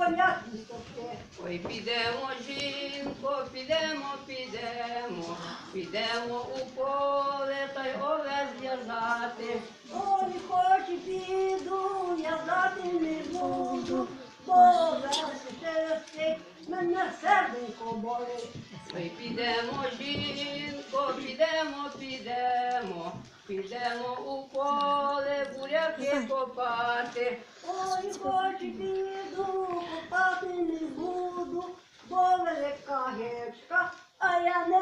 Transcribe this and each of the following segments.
коня. Ой, підемо, жінко, підемо, підемо, підемо у поле та й овес зв'язати. Ой, хоч і піду, я дати не буду, бо верши шерстить, мене серденько болить. Ой, підемо, жінко, підемо, підемо, підемо у поле буряки копати. Ой, хоч і піду, копати не буду, бо велика гечка, а я не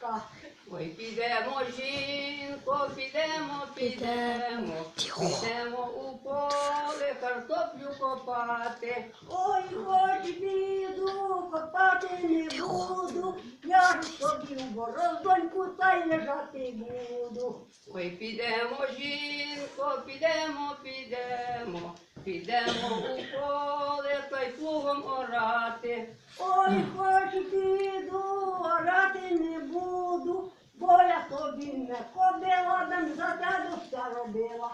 величка. Ой, підемо, жінко, підемо, підемо, підемо у поле картоплю копати. Ой, хоч піду, копати не буду, я собі в бороздоньку та й лежати буду. Ой, підемо, жінко, підемо, підемо, підемо у поле та й плугом орати. Ой, хоч піду, орати не буду, бо я тобі не ходила, дам за тебе все робила.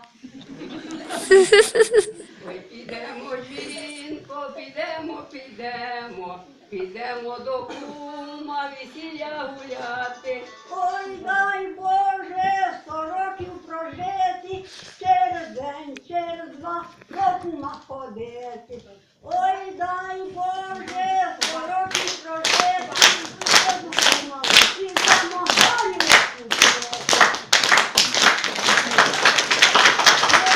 Ой, підемо, жінко, підемо, підемо, підемо до кума весілля гуляти. Ой, дай Боже, сто років прожити, через день, через два року находити.